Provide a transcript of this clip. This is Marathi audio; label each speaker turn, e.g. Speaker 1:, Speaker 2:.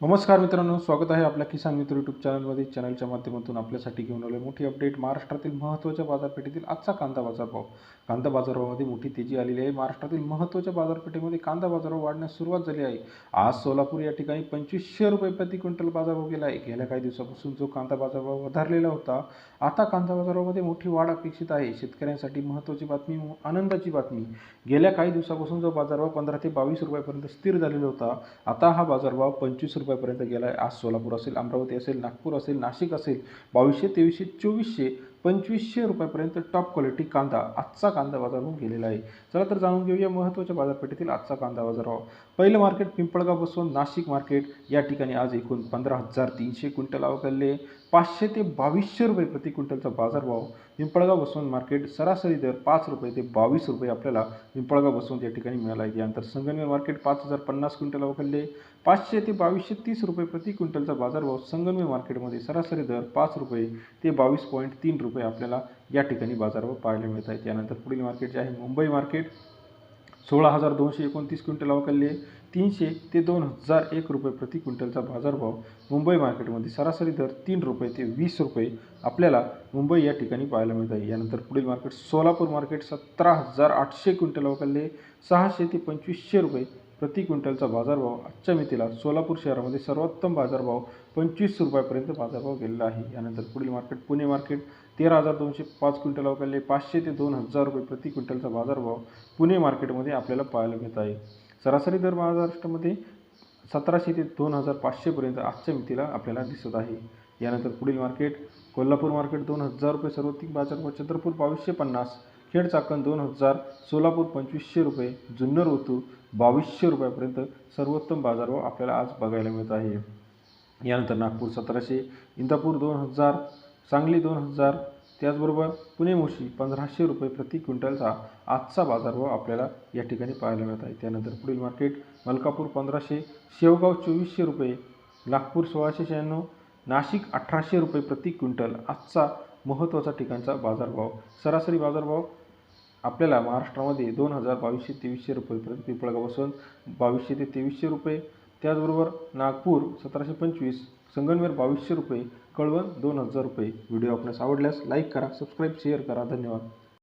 Speaker 1: नमस्कार मित्रांनो स्वागत आहे आपल्या किसान मित्र यूट्यूब चॅनलमध्ये चॅनलच्या माध्यमातून आपल्यासाठी घेऊन आलो मोठी अपडेट महाराष्ट्रातील महत्त्वाच्या बाजारपेठेतील आजचा कांदा बाजारभाव. कांदा बाजारभावामध्ये मोठी तेजी आलेली आहे. महाराष्ट्रातील महत्त्वाच्या बाजारपेठेमध्ये कांदा बाजारभाव वाढण्यास सुरुवात झाली आहे. आज सोलापूर या ठिकाणी पंचवीसशे रुपये प्रति क्विंटल बाजारभाव गेला आहे. गेल्या काही दिवसापासून जो कांदा बाजारभाव वधारलेला होता आता कांदा बाजारामध्ये मोठी वाढ अपेक्षित आहे. शेतकऱ्यांसाठी महत्त्वाची बातमी आनंदाची बातमी. गेल्या काही दिवसापासून जो बाजारभाव पंधरा ते बावीस रुपयापर्यंत स्थिर झालेला होता आता हा बाजारभाव पंचवीस रुपयापर्यंत गेला आहे आज सोलापूर असेल अमरावती असेल नागपूर असेल नाशिक असेल बावीसशे तेवीसशे चोवीसशे पंचवीसशे रुपयापर्यंत टॉप क्वालिटी कांदा आजचा कांदा बाजारभाव गेलेला आहे. चला तर जाणून घेऊया महत्त्वाच्या बाजारपेठेतील आजचा कांदा बाजारभाव. पहिलं मार्केट पिंपळगाव बसून नाशिक मार्केट या ठिकाणी आज एकूण पंधरा हजार तीनशे क्विंटल अवघडले पाचशे ते बावीसशे रुपये प्रति क्विंटलचा बाजारभाव पिंपळगाव बसवंत मार्केट सरासरी दर पाच रुपये ते बावीस रुपये आपल्याला पिंपळगाव बसवंत या ठिकाणी मिळाला आहे. यानंतर संगमनेर मार्केट पाच हजार पन्नास क्विंटल अवघडले पाचशे ते बावीसशे तीस रुपये प्रति क्विंटलचा बाजारभाव संगमनेर मार्केटमध्ये सरासरी दर पाच रुपये ते बावीस पॉईंट तीन रुपये रुपये आपल्याला या ठिकाणी बाजारभाव पाहायला मिळत आहे त्यानंतर पुढील मार्केट जे आहे मुंबई मार्केट सोळा हजार दोनशे एकोणतीस क्विंटल अवकालले तीनशे ते दोन हजार एक रुपये प्रति क्विंटलचा बाजारभाव मुंबई मार्केटमध्ये सरासरी दर तीन रुपये ते वीस रुपये आपल्याला मुंबई या ठिकाणी पाहायला मिळत आहे. यानंतर पुढील मार्केट सोलापूर मार्केट सतरा हजार आठशे क्विंटल अवकालले सहाशे ते पंचवीसशे रुपये प्रति क्विंटलचा बाजारभाव आजच्या मितीला सोलापूर शहरामध्ये सर्वोत्तम बाजारभाव पंचवीस रुपयापर्यंत बाजारभाव गेलेला आहे. यानंतर पुढील मार्केट पुणे मार्केट तेरा हजार दोनशे पाच क्विंटल अवकालले पाचशे ते दोन हजार रुपये प्रति क्विंटलचा बाजारभाव पुणे मार्केटमध्ये आपल्याला पाहायला मिळत आहे. सरासरी दर महाराष्ट्रामध्ये सतराशे ते दोन हजार पाचशेपर्यंत आजच्या मितीला आपल्याला दिसत आहे. यानंतर पुढील मार्केट कोल्हापूर मार्केट दोन हजार रुपये सर्वोत्तिक बाजारभाव चंद्रपूर बावीसशे पन्नास खेड चाकण दोन हजार सोलापूर पंचवीसशे रुपये जुन्नर ओतूर बावीसशे रुपयापर्यंत सर्वोत्तम बाजारभाव आपल्याला आज बघायला मिळत आहे. यानंतर नागपूर सतराशे इंदापूर दोन हजार सांगली दोन हजार त्याचबरोबर पुणे मोशी पंधराशे रुपये प्रति क्विंटलचा आजचा बाजारभाव आपल्याला या ठिकाणी पाहायला मिळत आहे. त्यानंतर पुढील मार्केट मलकापूर पंधराशे शेवगाव चोवीसशे रुपये नागपूर सोळाशे शहाण्णव नाशिक अठराशे रुपये प्रति क्विंटल आजचा महत्त्वाचा ठिकाणचा बाजारभाव. सरासरी बाजारभाव आपल्याला महाराष्ट्रामध्ये दोन हजार बावीसशे तेवीसशे रुपयेपर्यंत पिंपळगाव बसून बावीसशे ते तेवीसशे रुपये. त्याचबरोबर नागपूर सतराशे पंचवीस संगमनेर बावीसशे रुपये कळवण दोन हजार रुपये. व्हिडिओ आपल्यास आवडल्यास लाईक करा सबस्क्राईब शेअर करा. धन्यवाद.